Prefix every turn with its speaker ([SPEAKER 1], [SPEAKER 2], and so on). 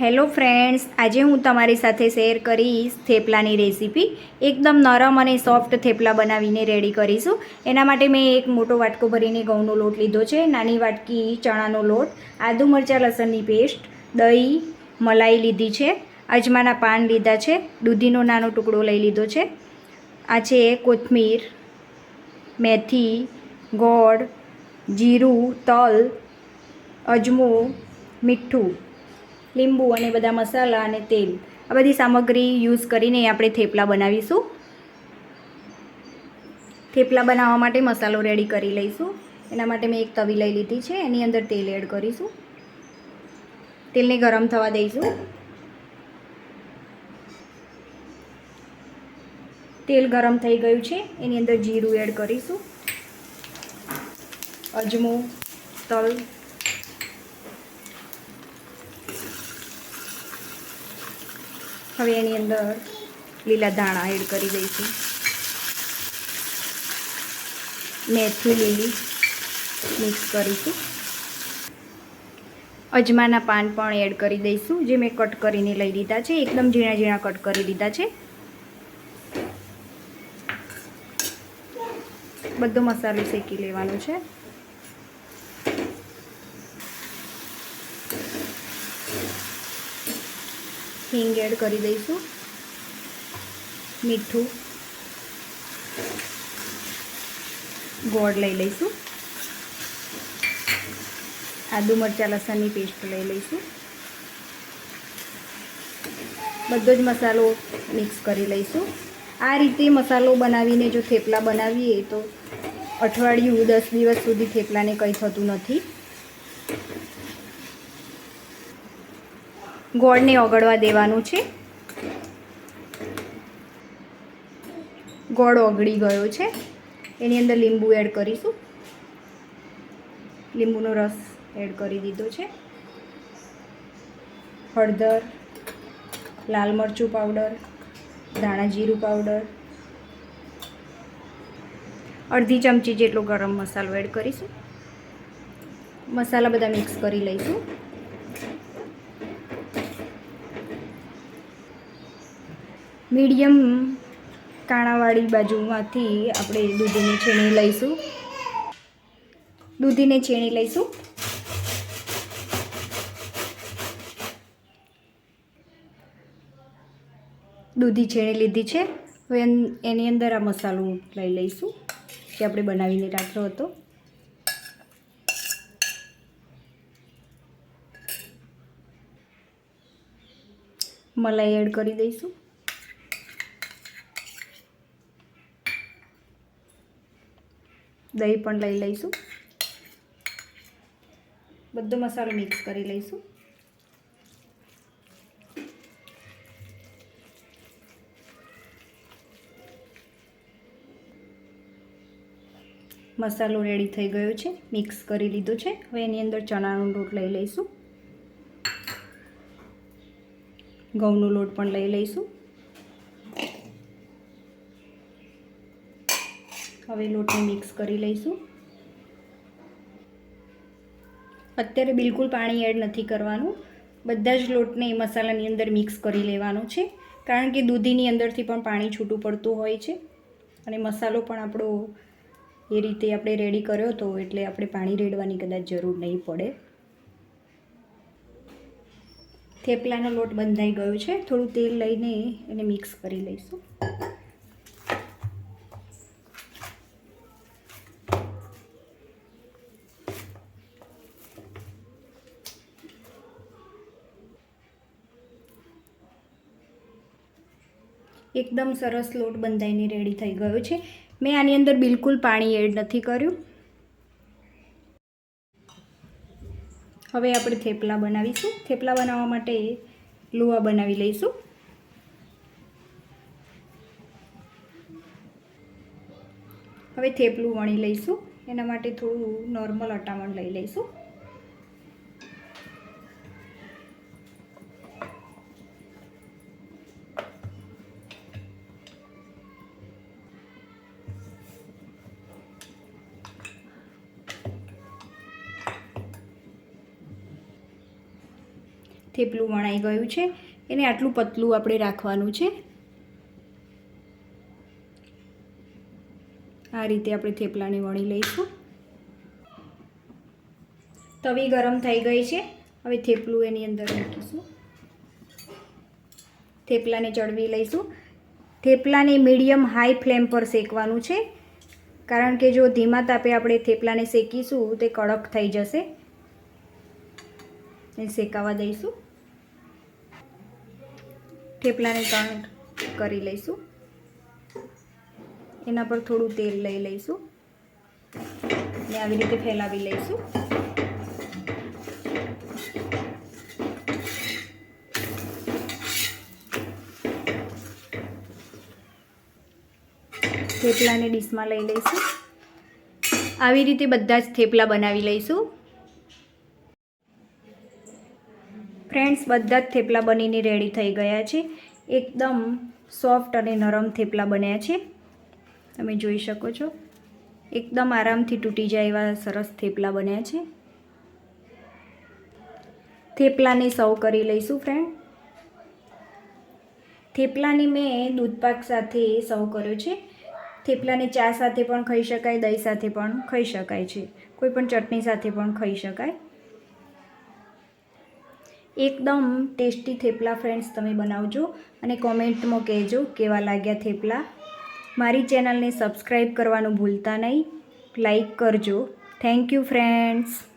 [SPEAKER 1] Hello friends, આજે હું તમારી સાથે શેર કરીશ થેપલાની રેસીપી. એકદમ નરમ અને સોફ્ટ થેપલા બનાવીને રેડી કરીશું. એના માટે મેં એક મોટો વાટકો ભરીને ઘઉંનો લોટ લીધો છે, નાની વાટકી ચણાનો લોટ, આદુ મરચાં, લસણની પેસ્ટ, દહીં, મલાઈ લીધી છે, અજમાના પાન લીધા છે, દૂધીનો નાનો ટુકડો લઈ લીધો છે. આ છે કોથમીર, મેથી, ગોળ, જીરું, તલ, અજમો, મીઠું. લીંબુ અને બધા મસાલા અને તેલ આ બધી સામગ્રી યુઝ કરીને આપણે થેપલા બનાવીશું. થેપલા બનાવવા માટે મસાલો રેડી કરી લઈશું. એના માટે મેં એક તવી લઈ લીધી છે. એની અંદર તેલ એડ કરીશું. તેલને ગરમ થવા દઈશું. તેલ ગરમ થઈ ગયું છે. એની અંદર જીરું એડ કરીશું. અજમો, તલ હવે એની અંદર લીલા ધાણા એડ કરી દઈશું. મેથી લીલી મિક્સ કરીશું. અજમાના પાન પણ એડ કરી દઈશું, જે મેં કટ કરીને લઈ લીધા છે. એકદમ ઝીણા ઝીણા કટ કરી લીધા છે. બધો મસાલો શેકી લેવાનો છે. હિંગ એડ કરી દઈશું. મીઠું. ગોળ લઈ લઈશું. આદુ મરચાં લસણની પેસ્ટ લઈ લઈશું. બધો જ મસાલો મિક્સ કરી લઈશું. આ રીતે મસાલો બનાવીને જો થેપલા બનાવીએ તો અઠવાડિયું દસ દિવસ સુધી થેપલાને કંઈ થતું નથી. ગોળને ઓગળવા દેવાનું છે. ગોળ ઓગળી ગયો છે. એની અંદર લીંબુ એડ કરીશું. લીંબુનો રસ એડ કરી દીધો છે. હળદર, લાલ મરચું પાવડર, ધાણા જીરું પાવડર, અડધી ચમચી જેટલો ગરમ મસાલો એડ કરીશું. મસાલા બધા મિક્સ કરી લઈશું. મીડિયમ કાણાવાળી બાજુમાંથી આપણે દૂધીની છીણી લઈશું. દૂધીને છીણી લઈશું. દૂધી છીણી લીધી છે. હવે એની અંદર આ મસાલો લઈ લઈશું, જે આપણે બનાવીને રાખ્યો હતો. મલાઈ એડ કરી દઈશું. દહીં પણ લઈ લઈશું. બધો મસાલો મિક્સ કરી લઈશું. મસાલો રેડી થઈ ગયો છે. મિક્સ કરી લીધો છે. હવે એની અંદર ચણાનો લોટ લઈ લઈશું. ઘઉંનો લોટ પણ લઈ લઈશું. હવે લોટને મિક્સ કરી લઈશું. અત્યારે બિલકુલ પાણી એડ નથી કરવાનું. બધા જ લોટને મસાલાની અંદર મિક્સ કરી લેવાનો છે. કારણ કે દૂધીની અંદરથી પણ પાણી છૂટું પડતું હોય છે. અને મસાલો પણ આપણો એ રીતે આપણે રેડી કર્યો હતો એટલે આપણે પાણી રેડવાની કદાચ જરૂર નહીં પડે. થેપલાનો લોટ બંધાઈ ગયો છે. થોડું તેલ લઈને એને મિક્સ કરી લઈશું. એકદમ સરસ લોટ બંધાઈને રેડી થઈ ગયો છે. મેં આની અંદર બિલકુલ પાણી એડ નથી કર્યું. હવે આપણે થેપલા બનાવીશું. થેપલા બનાવવા માટે લુવા બનાવી લઈશું. હવે થેપલું વણી લઈશું. એના માટે થોડું નોર્મલ અટામણ લઈ લઈશું. થેપલું વણાઈ ગયું છે. એને આટલું પતલું આપણે રાખવાનું છે. આ રીતે આપણે થેપલાને વણી લઈશું. તવી ગરમ થઈ ગઈ છે. હવે થેપલું એની અંદર મૂકીશું થેપલાને ચડવી લઈશું. થેપલાને મીડિયમ હાઈ ફ્લેમ પર શેકવાનું છે. કારણ કે જો ધીમા તાપે આપણે થેપલાને શેકીશું, તે કડક થઈ જશે. એ શેકાવા દઈશું. થેપલાને ત્રણ કરી લઈશું. એના પર થોડું તેલ લઈ લઈશું. ને આવી રીતે ફેલાવી લઈશું. થેપલાને ડીશમાં લઈ લઈશું. આવી રીતે બધા જ થેપલા બનાવી લઈશું. ફ્રેન્ડ્સ બધા જ થેપલા બનીને રેડી થઈ ગયા છે. એકદમ સોફ્ટ અને નરમ થેપલા બન્યા છે. તમે જોઈ શકો છો. એકદમ આરામથી તૂટી જાય એવા સરસ થેપલા બન્યા છે. થેપલાને સર્વ કરી લઈશું ફ્રેન્ડ. થેપલાની મેં દૂધપાક સાથે સર્વ કર્યો છે. થેપલાને ચા સાથે પણ ખાઈ શકાય, દહીં સાથે પણ ખાઈ શકાય છે. કોઈ પણ ચટણી સાથે પણ ખાઈ શકાય. એકદમ ટેસ્ટી થેપલા ફ્રેન્ડ્સ તમે બનાવજો અને કોમેન્ટમાં કહેજો કેવા લાગ્યા થેપલા. મારી ચેનલને સબસ્ક્રાઈબ કરવાનું ભૂલતા નહીં. લાઈક કરજો. Thank you friends.